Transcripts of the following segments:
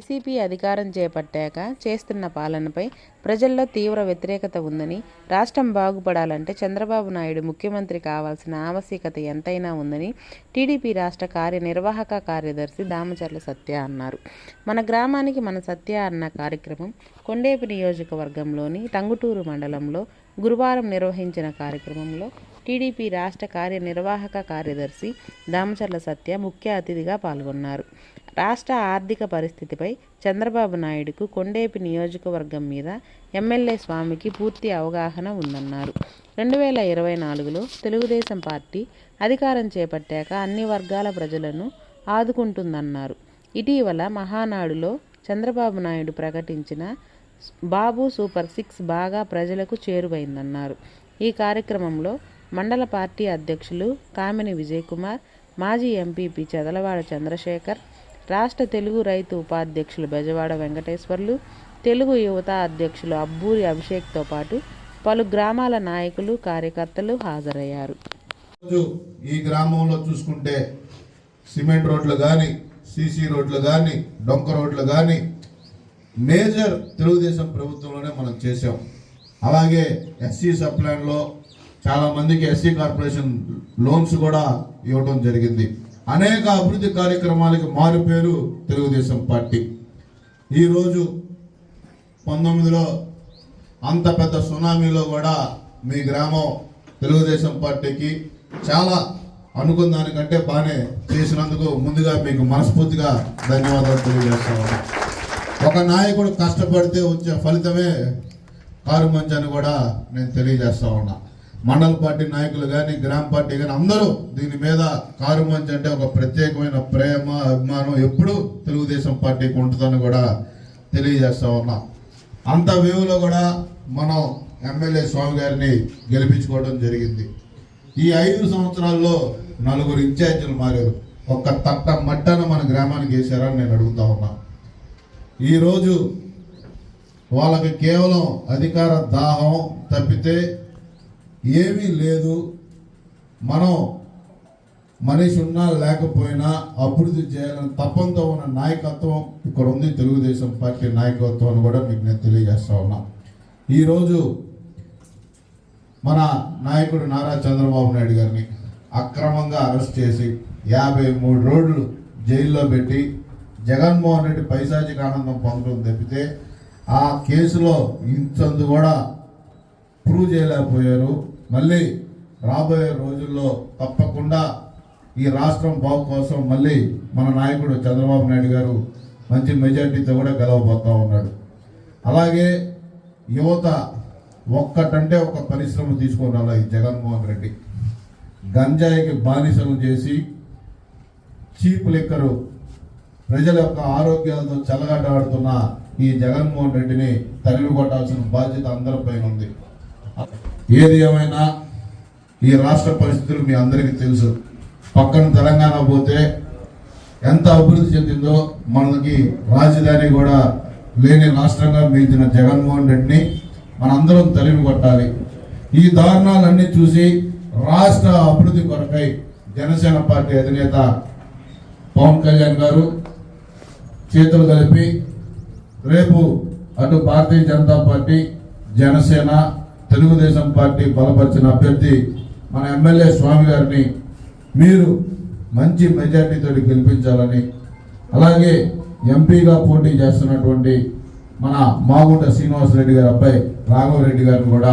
YCP అధికారం చేపట్టాక చేస్తున్న పాలనపై ప్రజల్లో తీవ్ర వ్యతిరేకత ఉందని, రాష్ట్రం బాగుపడాలంటే చంద్రబాబు నాయుడు ముఖ్యమంత్రి కావాల్సిన ఆవశ్యకత ఎంతైనా ఉందని టీడీపీ రాష్ట్ర కార్యనిర్వాహక కార్యదర్శి దామచర్ల సత్య అన్నారు. మన గ్రామానికి మన సత్య అన్న కార్యక్రమం కొండేపి నియోజకవర్గంలోని టంగుటూరు మండలంలో గురువారం నిర్వహించిన కార్యక్రమంలో టీడీపీ రాష్ట్ర కార్యనిర్వాహక కార్యదర్శి దామచర్ల సత్య ముఖ్య అతిథిగా పాల్గొన్నారు. రాష్ట్ర ఆర్థిక పరిస్థితిపై చంద్రబాబు నాయుడుకు కొండేపి నియోజకవర్గం మీద ఎమ్మెల్యే స్వామికి పూర్తి అవగాహన ఉందన్నారు. రెండు వేల ఇరవై నాలుగులో తెలుగుదేశం పార్టీ అధికారం చేపట్టాక అన్ని వర్గాల ప్రజలను ఆదుకుంటుందన్నారు. ఇటీవల మహానాడులో చంద్రబాబు నాయుడు ప్రకటించిన బాబు సూపర్ సిక్స్ బాగా ప్రజలకు చేరువైందన్నారు. ఈ కార్యక్రమంలో మండల పార్టీ అధ్యక్షులు కామిని విజయకుమార్, మాజీ ఎంపీపీ చదలవాడ చంద్రశేఖర్, రాష్ట్ర తెలుగు రైతు ఉపాధ్యక్షులు బెజవాడ వెంకటేశ్వర్లు, తెలుగు యువత అధ్యక్షులు అబ్బూరి అభిషేక్తో పాటు పలు గ్రామాల నాయకులు, కార్యకర్తలు హాజరయ్యారు. ఈ గ్రామంలో చూసుకుంటే సిమెంట్ రోడ్లు కానీ సీసీ రోడ్లు కానీ డొంక రోడ్లు కానీ మేజర్ తెలుగుదేశం ప్రభుత్వంలోనే మనం చేసాం అలాగే ఎస్సీ సప్లాన్లో చాలా మందికి ఎస్సీ కార్పొరేషన్ లోన్స్ కూడా ఇవ్వడం జరిగింది. అనేక అభివృద్ధి కార్యక్రమాలకి మారుపేరు తెలుగుదేశం పార్టీ. ఈరోజు పంతొమ్మిదిలో అంత పెద్ద సునామీలో కూడా మీ గ్రామం తెలుగుదేశం పార్టీకి చాలా అనుకున్న దానికంటే బాగానే చేసినందుకు ముందుగా మీకు మనస్ఫూర్తిగా ధన్యవాదాలు తెలియజేస్తాను ఒక నాయకుడు కష్టపడితే వచ్చే ఫలితమే కారు మంచి అని కూడా నేను తెలియజేస్తా ఉన్నా. మండల పార్టీ నాయకులు కానీ గ్రామ పార్టీ కానీ అందరూ దీని మీద కారు మంచి అంటే ఒక ప్రత్యేకమైన ప్రేమ అభిమానం ఎప్పుడూ తెలుగుదేశం పార్టీకి ఉంటుందని కూడా తెలియజేస్తా ఉన్నా. అంత వేవులో కూడా మనం ఎమ్మెల్యే స్వామి గారిని గెలిపించుకోవడం జరిగింది. ఈ ఐదు సంవత్సరాల్లో నలుగురు ఇన్ఛార్జీలు మారారు. ఒక్క తట్ట మట్టను మన గ్రామానికి వేశారని నేను అడుగుతా ఉన్నా. ఈరోజు వాళ్ళకి కేవలం అధికార దాహం తప్పితే ఏమీ లేదు. మనం మనిషి ఉన్నా లేకపోయినా అభివృద్ధి చేయాలని తప్పంతో ఉన్న నాయకత్వం ఇక్కడ ఉంది. తెలుగుదేశం పార్టీ నాయకత్వం కూడా మీకు నేను తెలియజేస్తా ఉన్నా. ఈరోజు మన నాయకుడు నారా చంద్రబాబు నాయుడు గారిని అక్రమంగా అరెస్ట్ చేసి యాభై మూడు రోజులు జైల్లో పెట్టి జగన్మోహన్ రెడ్డి పైశాచిక ఆనందం పొందడం తప్పితే ఆ కేసులో ఇంచందు కూడా ప్రూవ్ చేయలేకపోయారు. మళ్ళీ రాబోయే రోజుల్లో తప్పకుండా ఈ రాష్ట్రం బాగు కోసం మళ్ళీ మన నాయకుడు చంద్రబాబు నాయుడు గారు మంచి మెజార్టీతో కూడా గెలవబోతూ ఉన్నాడు. అలాగే యువత ఒక్కటంటే ఒక పరిశ్రమ తీసుకొని రాలా ఈ జగన్మోహన్ రెడ్డి. గంజాయికి బానిసలు చేసి చీప్ లెక్కరు ప్రజల యొక్క ఆరోగ్యాలతో చెలగాటాడుతున్న ఈ జగన్మోహన్ రెడ్డిని తరిమి కొట్టాల్సిన బాధ్యత అందరిపైన ఉంది. ఏది ఏమైనా ఈ రాష్ట్ర పరిస్థితులు మీ అందరికీ తెలుసు. పక్కన తెలంగాణ పోతే ఎంత అభివృద్ధి చెందిందో మనకి రాజధాని కూడా లేని రాష్ట్రంగా మిగిలిన జగన్మోహన్ రెడ్డిని మనందరం తరిమి కొట్టాలి. ఈ దారుణాలన్నీ చూసి రాష్ట్ర అభివృద్ధి కొరకై జనసేన పార్టీ అధినేత పవన్ కళ్యాణ్ గారు చేతులు కలిపి రేపు అటు భారతీయ జనతా పార్టీ జనసేన తెలుగుదేశం పార్టీ బలపరిచిన అభ్యర్థి మన ఎమ్మెల్యే స్వామి గారిని మీరు మంచి మెజార్టీతో గెలిపించాలని అలాగే ఎంపీగా పోటీ చేస్తున్నటువంటి మన మాగుంట శ్రీనివాసరెడ్డి గారి అబ్బాయి రాఘవరెడ్డి గారిని కూడా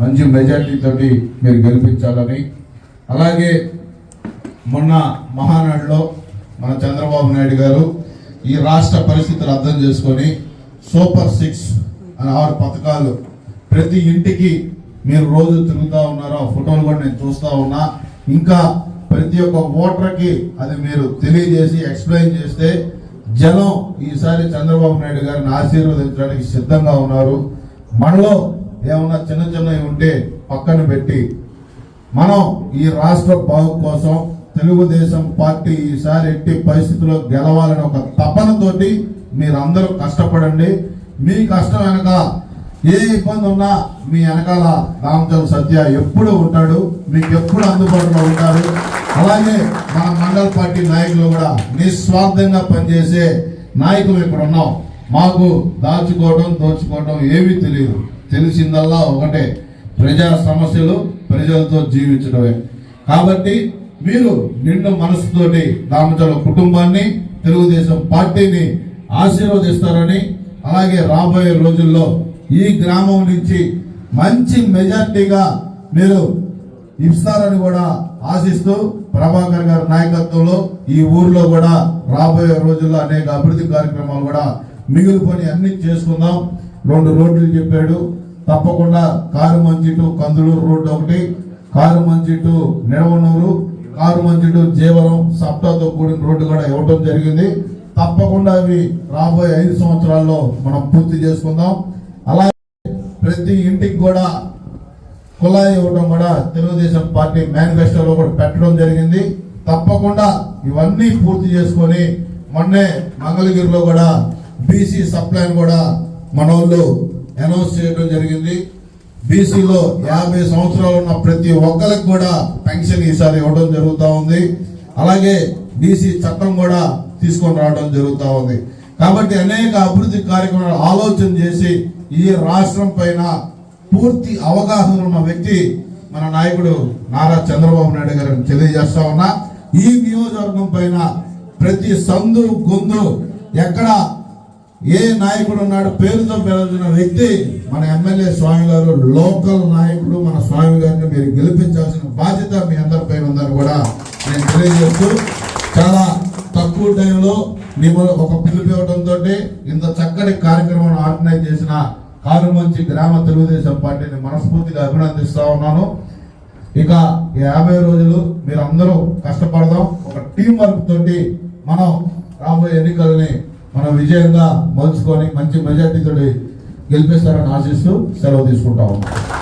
మంచి మెజార్టీతో మీరు గెలిపించాలని అలాగే మొన్న మహానాడులో మన చంద్రబాబు నాయుడు గారు ఈ రాష్ట్ర పరిస్థితులు అర్థం చేసుకొని సూపర్ సిక్స్ అనే ఆరు పథకాలు ప్రతి ఇంటికి మీరు రోజు తిరుగుతూ ఉన్నారు? ఆ ఫోటోలు కూడా నేను చూస్తూ ఉన్నా. ఇంకా ప్రతి ఒక్క ఓటర్కి అది మీరు తెలియజేసి ఎక్స్ప్లెయిన్ చేస్తే జనం ఈసారి చంద్రబాబు నాయుడు గారిని ఆశీర్వదించడానికి సిద్ధంగా ఉన్నారు. మనలో ఏమన్నా చిన్న చిన్నవి ఉంటే పక్కన పెట్టి మనం ఈ రాష్ట్ర బాగు కోసం తెలుగుదేశం పార్టీ ఈసారి ఎట్టి పరిస్థితుల్లో గెలవాలని ఒక తపనతోటి మీరందరూ కష్టపడండి. మీ కష్టం వెనక ఏ ఇబ్బంది ఉన్నా మీ వెనకాల రామచంద్ర సత్య ఎప్పుడు ఉంటాడు మీకు ఎప్పుడు అందుబాటులో ఉంటారు అలాగే మన మండల పార్టీ నాయకులు కూడా నిస్వార్థంగా పనిచేసే నాయకులు ఇక్కడ ఉన్నాం. మాకు దాచుకోవడం దోచుకోవడం ఏమీ తెలియదు. తెలిసిందల్లా ఒకటే ప్రజా సమస్యలు ప్రజలతో జీవించడమే. కాబట్టి మీరు నిండు మనసుతోటి రామచంద్ర కుటుంబాన్ని తెలుగుదేశం పార్టీని ఆశీర్వదిస్తారని అలాగే రాబోయే రోజుల్లో ఈ గ్రామం నుంచి మంచి మెజార్టీగా మీరు ఇస్తారని కూడా ఆశిస్తూ ప్రభాకర్ గారి నాయకత్వంలో ఈ ఊర్లో కూడా రాబోయే రోజుల్లో అనేక అభివృద్ధి కార్యక్రమాలు కూడా మిగిలిపోయి అన్ని చేసుకుందాం. రెండు రోడ్లు చెప్పాడు. తప్పకుండా Karumanchi to Kandulur road ఒకటి Karumanchi to Nidavanur Karumanchi to జీవనం సప్తాతో కూడిన రోడ్డు కూడా ఇవ్వడం జరిగింది. తప్పకుండా అవి రాబోయే ఐదు సంవత్సరాల్లో మనం పూర్తి చేసుకుందాం. అలాగే ప్రతి ఇంటికి కూడా కులాయి ఇవ్వడం కూడా తెలుగుదేశం పార్టీ మేనిఫెస్టోలో కూడా పెట్టడం జరిగింది. తప్పకుండా ఇవన్నీ పూర్తి చేసుకొని మొన్నే మంగళగిరిలో కూడా బీసీ సప్లైన్ కూడా మన వాళ్ళు అనౌన్స్ చేయడం జరిగింది. బీసీలో యాభై సంవత్సరాలు ఉన్న ప్రతి ఒక్కరికి కూడా పెన్షన్ ఈసారి ఇవ్వడం జరుగుతూ ఉంది. అలాగే బీసీ చట్టం కూడా తీసుకొని రావడం జరుగుతూ ఉంది. కాబట్టి అనేక అభివృద్ధి కార్యక్రమాలు ఆలోచన చేసి ఈ రాష్ట్రం పైన పూర్తి అవగాహన ఉన్న వ్యక్తి మన నాయకుడు నారా చంద్రబాబు నాయుడు గారిని తెలియజేస్తా ఉన్నా. ఈ నియోజకవర్గం పైన ప్రతి సందు గొందు ఎక్కడ ఏ నాయకుడు ఉన్నాడు పేరుతో పిలుచున్న వ్యక్తి మన ఎమ్మెల్యే స్వామి గారు లోకల్ నాయకుడు మన స్వామి గారిని మీరు గెలిపించాల్సిన బాధ్యత మీ అందరిపైన ఉందని కూడా నేను తెలియజేస్తూ చాలా తక్కువ టైంలో మేము ఒక పిలుపు ఇవ్వడంతో ఇంత చక్కటి కార్యక్రమం ఆర్గనైజ్ చేసిన కారుమంచి గ్రామ తెలుగుదేశం పార్టీని మనస్ఫూర్తిగా అభినందిస్తా ఉన్నాను. ఇక యాభై రోజులు మీరు అందరూ కష్టపడదాం. ఒక టీం వర్క్ తోటి మనం రాబోయే ఎన్నికల్ని మనం విజయంగా మలుచుకొని మంచి మెజార్టీతో గెలిపిస్తారని ఆశిస్తూ సెలవు తీసుకుంటా ఉన్నాం.